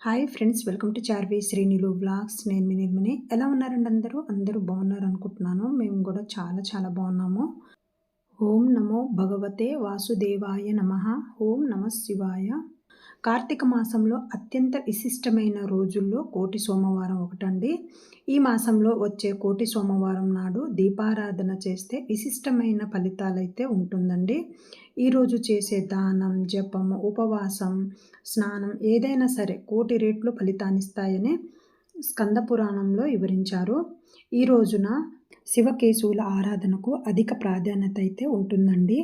Hi friends welcome to Charvi Srinilu blogs నేను మీ నిర్మని. ఎలా ఉన్నారండి అందరూ? అందరూ బాగున్నారు అనుకుంటున్నాను మేము కూడా చాలా చాలా బాగున్నాము. ఓం నమో భగవతే వాసుదేవాయ నమ. ఓం నమ శివాయ. కార్తీక మాసంలో అత్యంత విశిష్టమైన రోజుల్లో కోటి సోమవారం ఒకటండి. ఈ మాసంలో వచ్చే కోటి సోమవారం నాడు దీపారాధన చేస్తే విశిష్టమైన ఫలితాలైతే ఉంటుందండి. ఈరోజు చేసే దానం జపం ఉపవాసం స్నానం ఏదైనా సరే కోటి రేట్లు ఫలితాన్నిస్తాయని స్కంద పురాణంలో వివరించారు. ఈ రోజున శివకేశవుల ఆరాధనకు అధిక ప్రాధాన్యత అయితే ఉంటుందండి.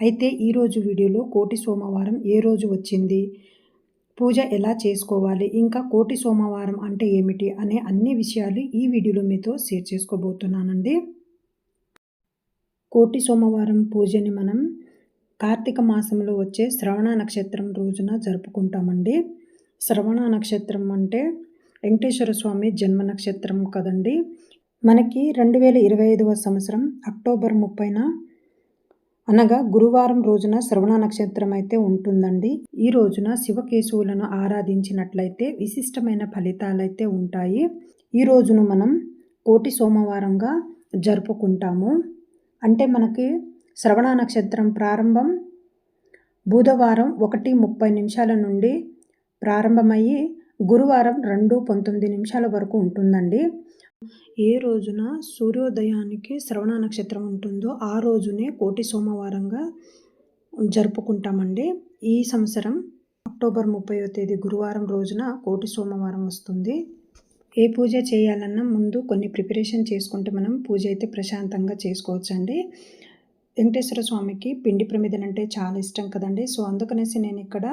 అయితే ఈరోజు వీడియోలో కోటి సోమవారం ఏ రోజు వచ్చింది? పూజ ఎలా చేసుకోవాలి? ఇంకా కోటి సోమవారం అంటే ఏమిటి? అనే అన్ని విషయాలు ఈ వీడియోలో మీతో షేర్ చేసుకోబోతున్నానండి. కోటి సోమవారం పూజని మనం కార్తీక మాసంలో వచ్చే శ్రవణ నక్షత్రం రోజున జరుపుకుంటామండి. శ్రవణ నక్షత్రం అంటే వెంకటేశ్వర స్వామి జన్మ నక్షత్రం కదండి. మనకి రెండు వేల ఇరవై ఐదవ సంవత్సరం అక్టోబర్ ముప్పైన అనగా గురువారం రోజున శ్రవణ నక్షత్రం అయితే ఉంటుందండి. ఈ రోజున శివకేశవులను ఆరాధించినట్లయితే విశిష్టమైన ఫలితాలైతే ఉంటాయి. ఈ రోజును మనం కోటి సోమవారంగా జరుపుకుంటాము. అంటే మనకి శ్రవణ నక్షత్రం ప్రారంభం. బుధవారం ఒకటి ముప్పై నిమిషాల నుండి ప్రారంభమయ్యి గురువారం రెండు పంతొమ్మిది నిమిషాల వరకు ఉంటుందండి. ఏ రోజున సూర్యోదయానికి శ్రవణ నక్షత్రం ఉంటుందో ఆ రోజునే కోటి సోమవారంగా జరుపుకుంటామండి. ఈ సంవత్సరం అక్టోబర్ ముప్పై తేదీ గురువారం రోజున కోటి సోమవారం వస్తుంది. ఏ పూజ చేయాలన్నా ముందు కొన్ని ప్రిపరేషన్ చేసుకుంటే మనం పూజ అయితే ప్రశాంతంగా చేసుకోవచ్చండి. వెంకటేశ్వర స్వామికి పిండి ప్రమిదలు అంటే చాలా ఇష్టం కదండి. సో అందుకనేసి నేను ఇక్కడ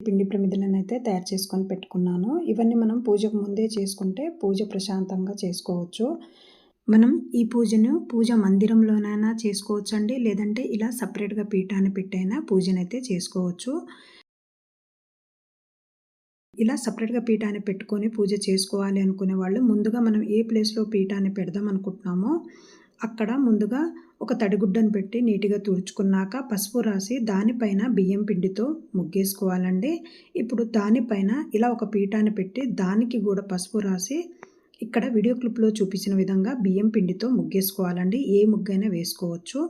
పిండి ప్రమిదలను అయితే తయారు చేసుకొని పెట్టుకున్నాను. ఇవన్నీ మనం పూజకు ముందే చేసుకుంటే పూజ ప్రశాంతంగా చేసుకోవచ్చు. మనం ఈ పూజను పూజ మందిరంలోనైనా చేసుకోవచ్చు అండి లేదంటే ఇలా సపరేట్గా పీఠాన్ని పెట్టైనా పూజనైతే చేసుకోవచ్చు. ఇలా సపరేట్గా పీఠాన్ని పెట్టుకొని పూజ చేసుకోవాలి అనుకునే వాళ్ళు ముందుగా మనం ఏ ప్లేస్లో పీఠాన్ని పెడదాం అనుకుంటున్నామో అక్కడ ముందుగా ఒక తడిగుడ్డను పెట్టి నీట్గా తుడుచుకున్నాక పసుపు రాసి దానిపైన బియ్యం పిండితో ముగ్గేసుకోవాలండి. ఇప్పుడు దానిపైన ఇలా ఒక పీఠాన్ని పెట్టి దానికి కూడా పసుపు రాసి ఇక్కడ వీడియో క్లిప్లో చూపించిన విధంగా బియ్యం పిండితో ముగ్గేసుకోవాలండి. ఏ ముగ్గైనా వేసుకోవచ్చు.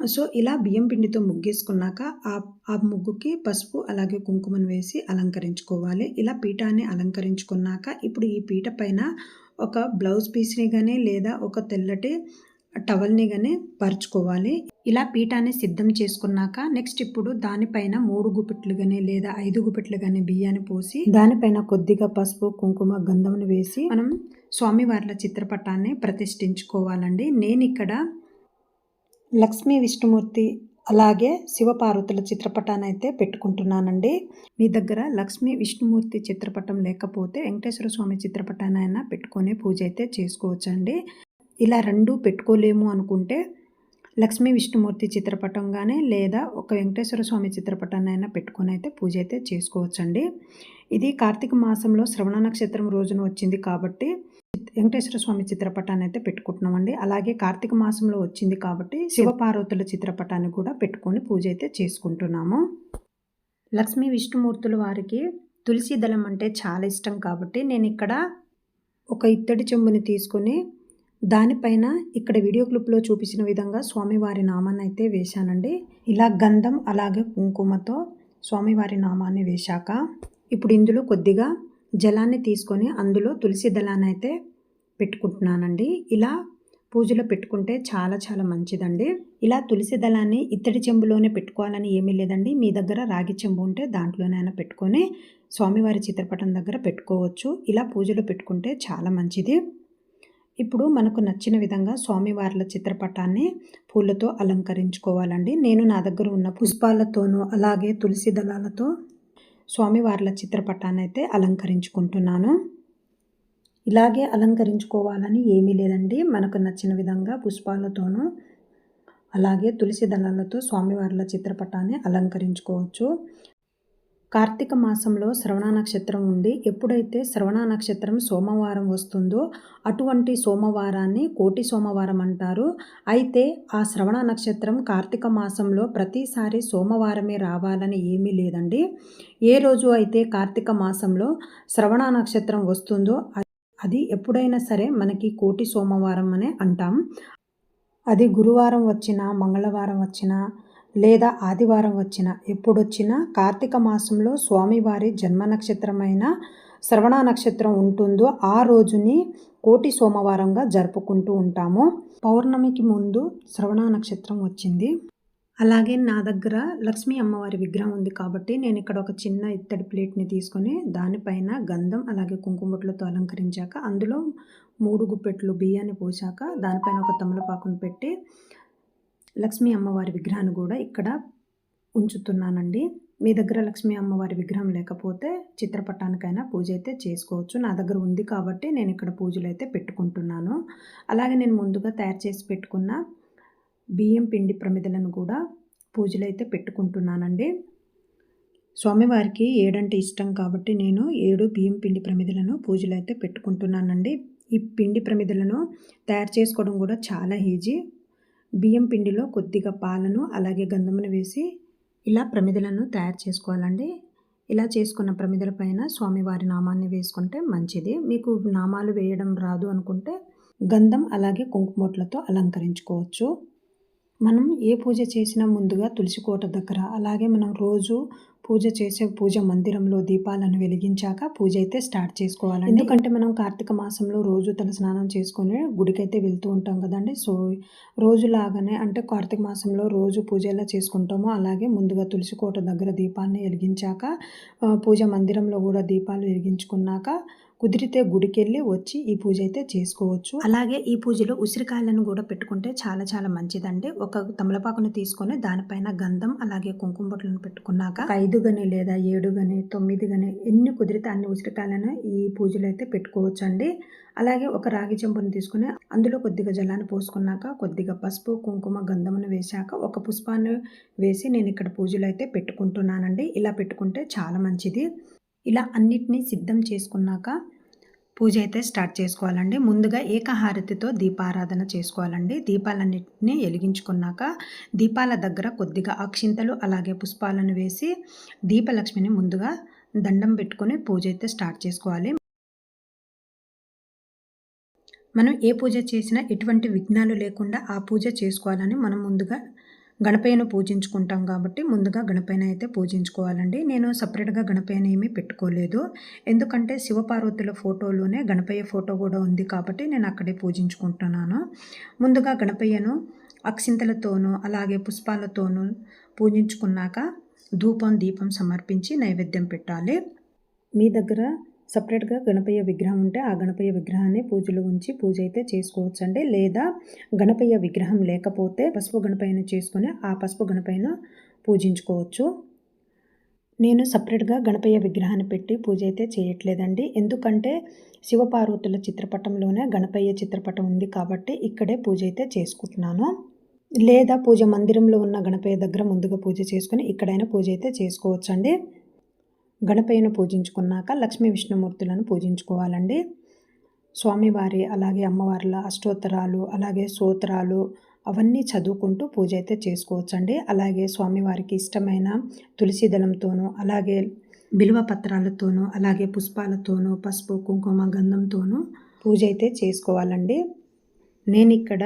సో ఇలా బియ్యం పిండితో ముగ్గేసుకున్నాక ఆ ఆ ముగ్గుకి పసుపు అలాగే కుంకుమను వేసి అలంకరించుకోవాలి. ఇలా పీఠాన్ని అలంకరించుకున్నాక ఇప్పుడు ఈ పీట పైన ఒక బ్లౌజ్ పీస్ని కానీ లేదా ఒక తెల్లటి టవల్ని కానీ పరుచుకోవాలి. ఇలా పీఠాన్ని సిద్ధం చేసుకున్నాక నెక్స్ట్ ఇప్పుడు దానిపైన మూడు గుప్పిట్లు కానీ లేదా ఐదు గుప్పిట్లు కానీ బియ్యాన్ని పోసి దానిపైన కొద్దిగా పసుపు కుంకుమ గంధమును వేసి మనం స్వామివార్ల చిత్రపటాన్ని ప్రతిష్ఠించుకోవాలండి. నేను ఇక్కడ లక్ష్మీ విష్ణుమూర్తి అలాగే శివపార్వతుల చిత్రపటాన్ని అయితే పెట్టుకుంటున్నానండి. మీ దగ్గర లక్ష్మీ విష్ణుమూర్తి చిత్రపటం లేకపోతే వెంకటేశ్వర స్వామి చిత్రపటాన్ని అయినా పెట్టుకొని పూజ అయితే చేసుకోవచ్చండి. ఇలా రెండు పెట్టుకోలేము అనుకుంటే లక్ష్మీ విష్ణుమూర్తి చిత్రపటం కానీ లేదా ఒక వెంకటేశ్వర స్వామి చిత్రపటాన్ని అయినా పెట్టుకొని అయితే పూజ అయితే చేసుకోవచ్చండి. ఇది కార్తీక మాసంలో శ్రవణ నక్షత్రం రోజున వచ్చింది కాబట్టి వెంకటేశ్వర స్వామి చిత్రపటాన్ని అయితే పెట్టుకుంటున్నామండి. అలాగే కార్తీక మాసంలో వచ్చింది కాబట్టి శివపార్వతుల చిత్రపటాన్ని కూడా పెట్టుకొని పూజ అయితే చేసుకుంటున్నాము. లక్ష్మీ విష్ణుమూర్తుల వారికి తులసి దళం అంటే చాలా ఇష్టం కాబట్టి నేను ఇక్కడ ఒక ఇత్తడి చెంబుని తీసుకొని దానిపైన ఇక్కడ వీడియో క్లిప్లో చూపించిన విధంగా స్వామివారి నామాన్ని అయితే వేశానండి. ఇలా గంధం అలాగే కుంకుమతో స్వామివారి నామాన్ని వేశాక ఇప్పుడు ఇందులో కొద్దిగా జలాన్ని తీసుకొని అందులో తులసి దళాన్ని అయితే పెట్టుకుంటున్నానండి. ఇలా పూజలో పెట్టుకుంటే చాలా చాలా మంచిదండి. ఇలా తులసి దళాన్ని ఇత్తడి చెంబులోనే పెట్టుకోవాలని ఏమీ లేదండి. మీ దగ్గర రాగి చెంబు ఉంటే దాంట్లోనైనా పెట్టుకొని స్వామివారి చిత్రపటం దగ్గర పెట్టుకోవచ్చు. ఇలా పూజలో పెట్టుకుంటే చాలా మంచిది. ఇప్పుడు మనకు నచ్చిన విధంగా స్వామివార్ల చిత్రపటాన్ని పూలతో అలంకరించుకోవాలండి. నేను నా దగ్గర ఉన్న పుష్పాలతోనూ అలాగే తులసి దళాలతో స్వామివార్ల చిత్రపటాన్ని అయితే అలంకరించుకుంటున్నాను. ఇలాగే అలంకరించుకోవాలని ఏమీ లేదండి. మనకు నచ్చిన విధంగా పుష్పాలతోనూ అలాగే తులసి దళాలతో స్వామివార్ల చిత్రపటాన్ని అలంకరించుకోవచ్చు. కార్తీక మాసంలో శ్రవణ నక్షత్రం ఉండి ఎప్పుడైతే శ్రవణ నక్షత్రం సోమవారం వస్తుందో అటువంటి సోమవారాన్ని కోటి సోమవారం అంటారు. అయితే ఆ శ్రవణ నక్షత్రం కార్తీక మాసంలో ప్రతిసారి సోమవారమే రావాలని ఏమీ లేదండి. ఏ రోజు అయితే కార్తీక మాసంలో శ్రవణ నక్షత్రం వస్తుందో అది ఎప్పుడైనా సరే మనకి కోటి సోమవారం అనే అంటాం. అది గురువారం వచ్చినా మంగళవారం వచ్చినా లేదా ఆదివారం వచ్చిన ఎప్పుడొచ్చినా కార్తీక మాసంలో స్వామివారి జన్మ నక్షత్రమైన శ్రవణ నక్షత్రం ఉంటుందో ఆ రోజుని కోటి సోమవారంగా జరుపుకుంటూ ఉంటాము. పౌర్ణమికి ముందు శ్రవణ నక్షత్రం వచ్చింది. అలాగే నా దగ్గర లక్ష్మీ అమ్మవారి విగ్రహం ఉంది కాబట్టి నేను ఇక్కడ ఒక చిన్న ఇత్తడి ప్లేట్ని తీసుకొని దానిపైన గంధం అలాగే కుంకుమట్లతో అలంకరించాక అందులో మూడు గుప్పెట్లు బియ్యాన్ని పోసాక దానిపైన ఒక తమలపాకును పెట్టి లక్ష్మీ అమ్మవారి విగ్రహాన్ని కూడా ఇక్కడ ఉంచుతున్నానండి. మీ దగ్గర లక్ష్మీ అమ్మవారి విగ్రహం లేకపోతే చిత్రపటానికైనా పూజ అయితే చేసుకోవచ్చు. నా దగ్గర ఉంది కాబట్టి నేను ఇక్కడ పూజలు అయితే పెట్టుకుంటున్నాను. అలాగే నేను ముందుగా తయారు చేసి పెట్టుకున్న బియ్యం పిండి ప్రమిదలను కూడా పూజలు అయితే పెట్టుకుంటున్నానండి. స్వామివారికి ఏడంటే ఇష్టం కాబట్టి నేను ఏడు బియ్యం పిండి ప్రమిదలను పూజలు అయితే పెట్టుకుంటున్నానండి. ఈ పిండి ప్రమిదలను తయారు చేసుకోవడం కూడా చాలా ఈజీ. బియ్యం పిండిలో కొద్దిగా పాలను అలాగే గంధమును వేసి ఇలా ప్రమిదలను తయారు చేసుకోవాలండి. ఇలా చేసుకున్న ప్రమిదల పైన స్వామివారి నామాన్ని వేసుకుంటే మంచిది. మీకు నామాలు వేయడం రాదు అనుకుంటే గంధం అలాగే కుంకుమొట్లతో అలంకరించుకోవచ్చు. మనం ఏ పూజ చేసినా ముందుగా తులసి కోట దగ్గర అలాగే మనం రోజు పూజ చేసే పూజ మందిరంలో దీపాలను వెలిగించాక పూజ అయితే స్టార్ట్ చేసుకోవాలి ఎందుకంటే మనం కార్తీక మాసంలో రోజు తల స్నానం చేసుకొని గుడికైతే వెళ్తూ ఉంటాం కదండి. సో రోజులాగానే అంటే కార్తీక మాసంలో రోజు పూజ ఎలా చేసుకుంటామో అలాగే ముందుగా తులసి కోట దగ్గర దీపాన్ని వెలిగించాక పూజ మందిరంలో కూడా దీపాలు వెలిగించుకున్నాక కుదిరితే గుడికెళ్ళి వచ్చి ఈ పూజ అయితే చేసుకోవచ్చు. అలాగే ఈ పూజలో ఉసిరికాయలను కూడా పెట్టుకుంటే చాలా చాలా మంచిదండి. ఒక తమలపాకును తీసుకొని దానిపైన గంధం అలాగే కుంకుమ బొట్లను పెట్టుకున్నాక ఐదు గని లేదా ఏడు గని తొమ్మిది గని ఎన్ని కుదిరితే అన్ని ఉసిరికాయలను ఈ పూజలో అయితే పెట్టుకోవచ్చు అండి అలాగే ఒక రాగి చెంపును తీసుకుని అందులో కొద్దిగా జలాన్ని పోసుకున్నాక కొద్దిగా పసుపు కుంకుమ గంధమును వేశాక ఒక పుష్పాన్ని వేసి నేను ఇక్కడ పూజలు అయితే పెట్టుకుంటున్నానండి. ఇలా పెట్టుకుంటే చాలా మంచిది. ఇలా అన్నిటినీ సిద్ధం చేసుకున్నాక పూజ అయితే స్టార్ట్ చేసుకోవాలండి. ముందుగా ఏకహారతితో దీపారాధన చేసుకోవాలండి. దీపాలన్నింటినీ వెలిగించుకున్నాక దీపాల దగ్గర కొద్దిగా అక్షింతలు అలాగే పుష్పాలను వేసి దీపలక్ష్మిని ముందుగా దండం పెట్టుకొని పూజ అయితే స్టార్ట్ చేసుకోవాలి. మనం ఏ పూజ చేసినా ఎటువంటి విఘ్నాలు లేకుండా ఆ పూజ చేసుకోవాలని మనం ముందుగా గణపయ్యను పూజించుకుంటాం కాబట్టి ముందుగా గణపయ్యను అయితే పూజించుకోవాలండి. నేను సపరేట్గా గణపయ్యను ఏమీ పెట్టుకోలేదు. ఎందుకంటే శివపార్వతుల ఫోటోలోనే గణపయ్య ఫోటో కూడా ఉంది కాబట్టి నేను అక్కడే పూజించుకుంటున్నాను. ముందుగా గణపయ్యను అక్షింతలతోనూ అలాగే పుష్పాలతోనూ పూజించుకున్నాక ధూపం దీపం సమర్పించి నైవేద్యం పెట్టాలి. మీ దగ్గర సపరేట్గా గణపయ్య విగ్రహం ఉంటే ఆ గణపయ్య విగ్రహాన్ని పూజలో ఉంచి పూజ అయితే చేసుకోవచ్చు అండి లేదా గణపయ్య విగ్రహం లేకపోతే పసుపు గణపయ్యను చేసుకొని ఆ పసుపు గణపయ్యను పూజించుకోవచ్చు. నేను సపరేట్గా గణపయ్య విగ్రహాన్ని పెట్టి పూజ అయితే చేయట్లేదండి. ఎందుకంటే శివపార్వతుల చిత్రపటంలోనే గణపయ్య చిత్రపటం ఉంది కాబట్టి ఇక్కడే పూజ అయితే చేసుకుంటున్నాను. లేదా పూజ మందిరంలో ఉన్న గణపయ్య దగ్గర ముందుగా పూజ చేసుకుని ఇక్కడైనా పూజ అయితే చేసుకోవచ్చండి. గణపయ్యను పూజించుకున్నాక లక్ష్మీ విష్ణుమూర్తులను పూజించుకోవాలండి. స్వామివారి అలాగే అమ్మవార్ల అష్టోత్తరాలు అలాగే సూత్రాలు అవన్నీ చదువుకుంటూ పూజ అయితే చేసుకోవచ్చండి. అలాగే స్వామివారికి ఇష్టమైన తులసి దళంతోనూ అలాగే బిలువ పత్రాలతోనూ అలాగే పుష్పాలతోనూ పసుపు కుంకుమ గంధంతోనూ పూజ అయితే చేసుకోవాలండి. నేను ఇక్కడ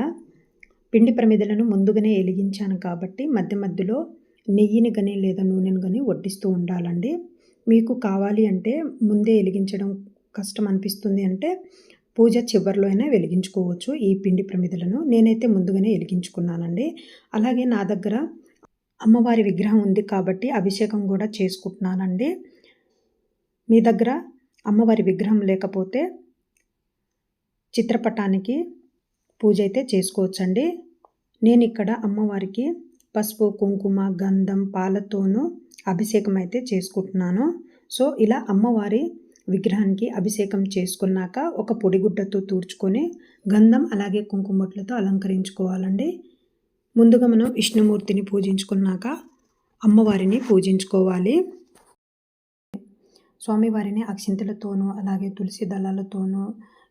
పిండి ప్రమిదలను ముందుగానే వెలిగించాను కాబట్టి మధ్య మధ్యలో నెయ్యిని కానీ లేదా నూనెను కానీ వడ్డిస్తూ ఉండాలండి. మీకు కావాలి అంటే ముందే వెలిగించడం కష్టం అనిపిస్తుంది అంటే పూజ చివరిలో అయినా వెలిగించుకోవచ్చు ఈ పిండి ప్రమిదలను. నేనైతే ముందుగానే వెలిగించుకున్నానండి. అలాగే నా దగ్గర అమ్మవారి విగ్రహం ఉంది కాబట్టి అభిషేకం కూడా చేసుకుంటున్నానండి. మీ దగ్గర అమ్మవారి విగ్రహం లేకపోతే చిత్రపటానికి పూజ అయితే చేసుకోవచ్చండి. నేను ఇక్కడ అమ్మవారికి పసుపు కుంకుమ గంధం పాలతోనూ అభిషేకం అయితే చేసుకుంటున్నాను. సో ఇలా అమ్మవారి విగ్రహానికి అభిషేకం చేసుకున్నాక ఒక పొడిగుడ్డతో తూర్చుకొని గంధం అలాగే కుంకుమట్లతో అలంకరించుకోవాలండి. ముందుగా మనం విష్ణుమూర్తిని పూజించుకున్నాక అమ్మవారిని పూజించుకోవాలి. స్వామివారిని అక్షింతలతోనూ అలాగే తులసి దళాలతోనూ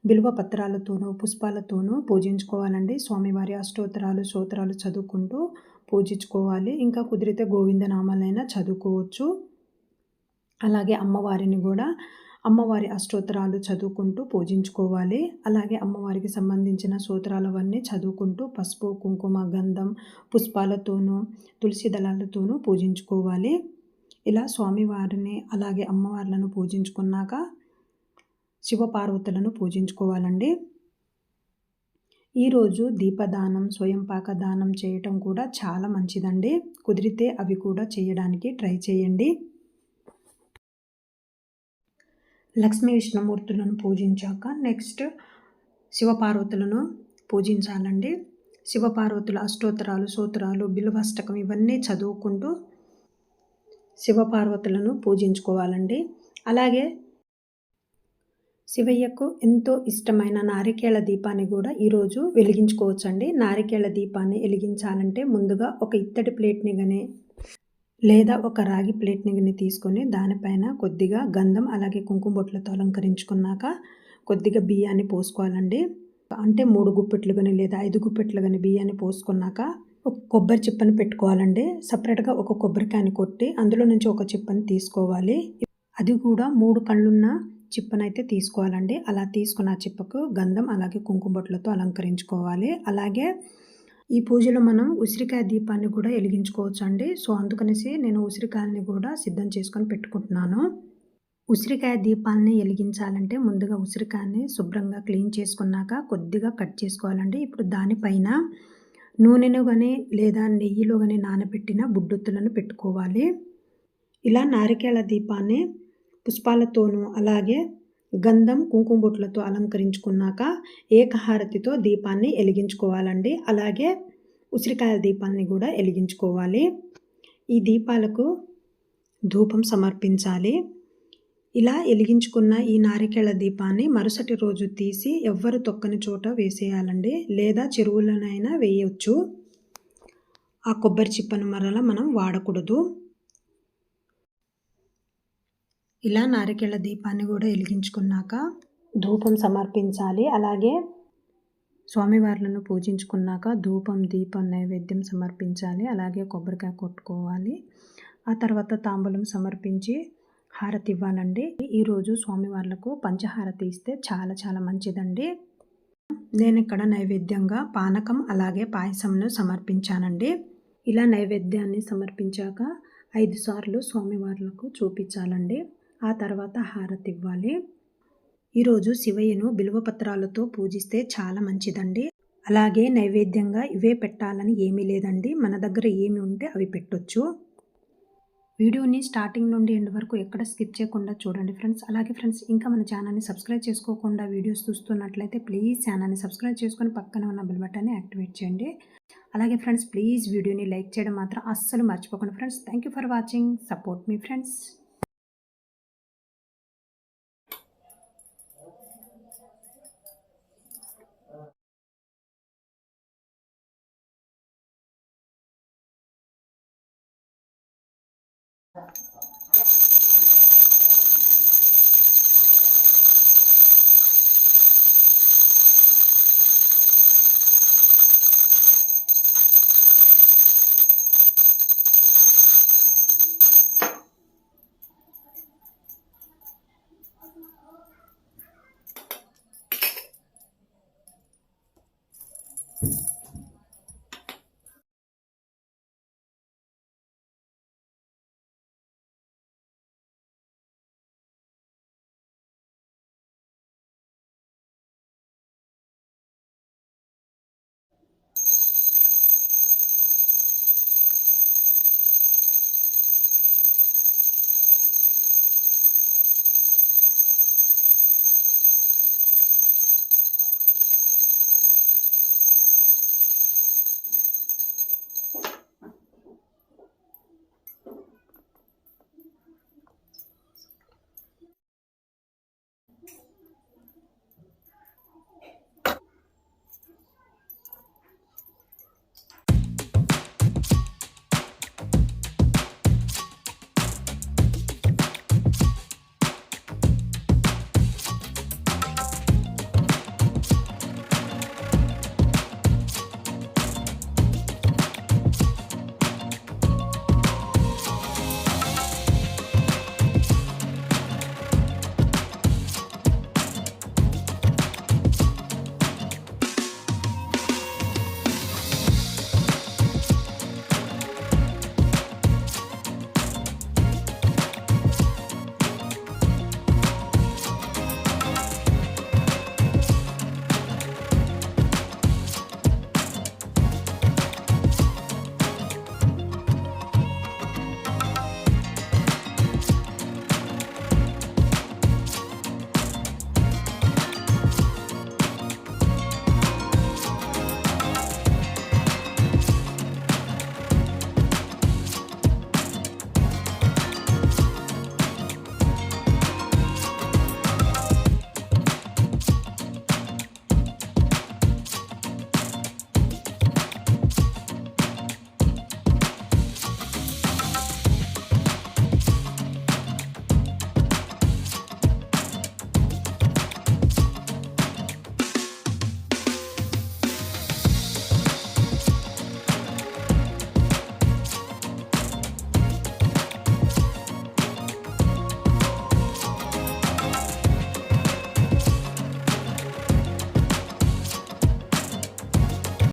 బిల్వ పత్రాలతోనూ పుష్పాలతోనూ పూజించుకోవాలండి. స్వామివారి అష్టోత్తరాలు స్తోత్రాలు చదువుకుంటూ పూజించుకోవాలి. ఇంకా కుదిరితే గోవిందనామాలైనా చదువుకోవచ్చు. అలాగే అమ్మవారిని కూడా అమ్మవారి అష్టోత్తరాలు చదువుకుంటూ పూజించుకోవాలి. అలాగే అమ్మవారికి సంబంధించిన సూత్రాలవన్నీ చదువుకుంటూ పసుపు కుంకుమ గంధం పుష్పాలతోనూ తులసి దళాలతోనూ పూజించుకోవాలి. ఇలా స్వామివారిని అలాగే అమ్మవార్లను పూజించుకున్నాక శివపార్వతులను పూజించుకోవాలండి. ఈరోజు దీపదానం స్వయం పాక దానం చేయటం కూడా చాలా మంచిదండి. కుదిరితే అవి కూడా చేయడానికి ట్రై చేయండి. లక్ష్మీ విష్ణుమూర్తులను పూజించాక నెక్స్ట్ శివపార్వతులను పూజించాలండి. శివపార్వతుల అష్టోత్తరాలు సూత్రాలు బిల్వష్టకం ఇవన్నీ చదువుకుంటూ శివపార్వతులను పూజించుకోవాలండి. అలాగే శివయ్యకు ఎంతో ఇష్టమైన నారికేళ దీపాన్ని కూడా ఈరోజు వెలిగించుకోవచ్చండి. నారికేళ దీపాన్ని వెలిగించాలంటే ముందుగా ఒక ఇత్తడి ప్లేట్ని కానీ లేదా ఒక రాగి ప్లేట్ని కానీ తీసుకొని దానిపైన కొద్దిగా గంధం అలాగే కుంకుమ బొట్లతో అలంకరించుకున్నాక కొద్దిగా బియ్యాన్ని పోసుకోవాలండి. అంటే మూడు గుప్పెట్లు కానీ లేదా ఐదు గుప్పెట్లు కానీ బియ్యాన్ని పోసుకున్నాక ఒక కొబ్బరి చిప్పని పెట్టుకోవాలండి. సపరేట్గా ఒక కొబ్బరికాయని కొట్టి అందులో నుంచి ఒక చిప్పని తీసుకోవాలి. అది కూడా మూడు కళ్ళున్న చిప్పనైతే తీసుకోవాలండి. అలా తీసుకున్న చిప్పకు గంధం అలాగే కుంకుమ బొట్లతో అలంకరించుకోవాలి. అలాగే ఈ పూజలో మనం ఉసిరికాయ దీపాన్ని కూడా వెలిగించుకోవచ్చు అండి సో అందుకనేసి నేను ఉసిరికాయల్ని కూడా సిద్ధం చేసుకొని పెట్టుకుంటున్నాను. ఉసిరికాయ దీపాలని వెలిగించాలంటే ముందుగా ఉసిరికాయని శుభ్రంగా క్లీన్ చేసుకున్నాక కొద్దిగా కట్ చేసుకోవాలండి. ఇప్పుడు దానిపైన నూనెను కానీ లేదా నెయ్యిలో కానీ నానబెట్టిన బుడ్డొత్తులను పెట్టుకోవాలి. ఇలా నారికేళ దీపాన్ని పుష్పాలతోనూ అలాగే గంధం కుంకుమ బొట్లతో అలంకరించుకున్నాక ఏకహారతితో దీపాన్ని వెలిగించుకోవాలండి. అలాగే ఉసిరికాయ దీపాన్ని కూడా వెలిగించుకోవాలి. ఈ దీపాలకు ధూపం సమర్పించాలి. ఇలా వెలిగించుకున్న ఈ నారికేళ దీపాన్ని మరుసటి రోజు తీసి ఎవ్వరు తొక్కని చోట వేసేయాలండి. లేదా చెరువులనైనా వేయవచ్చు ఆ కొబ్బరి చిప్పను మరల మనం వాడకూడదు. ఇలా నారికేళ దీపాన్ని కూడా వెలిగించుకున్నాక ధూపం సమర్పించాలి. అలాగే స్వామివార్లను పూజించుకున్నాక ధూపం దీపం నైవేద్యం సమర్పించాలి. అలాగే కొబ్బరికాయ కొట్టుకోవాలి. ఆ తర్వాత తాంబూలం సమర్పించి హారతి ఇవ్వాలండి. ఈరోజు స్వామివార్లకు పంచహారతి ఇస్తే చాలా చాలా మంచిదండి. నేను ఇక్కడ నైవేద్యంగా పానకం అలాగే పాయసంను సమర్పించానండి. ఇలా నైవేద్యాన్ని సమర్పించాక ఐదు సార్లు స్వామివార్లకు చూపించాలండి. ఆ తర్వాత హారతి ఇవ్వాలి ఈరోజు శివయ్యను బిల్వపత్రాలతో పూజిస్తే చాలా మంచిదండి. అలాగే నైవేద్యంగా ఇవే పెట్టాలని ఏమీ లేదండి. మన దగ్గర ఏమి ఉంటే అవి పెట్టొచ్చు. వీడియోని స్టార్టింగ్ నుండి ఎండ్ వరకు ఎక్కడ స్కిప్ చేయకుండా చూడండి ఫ్రెండ్స్. అలాగే ఫ్రెండ్స్ ఇంకా మన ఛానల్ని సబ్స్క్రైబ్ చేసుకోకుండా వీడియోస్ చూస్తున్నట్లయితే ప్లీజ్ ఛానల్ని సబ్స్క్రైబ్ చేసుకొని పక్కన ఉన్న బెల్ బటన్ని యాక్టివేట్ చేయండి. అలాగే ఫ్రెండ్స్ ప్లీజ్ వీడియోని లైక్ చేయడం మాత్రం అస్సలు మర్చిపోకండి friends. Thank you for watching. Support me friends. You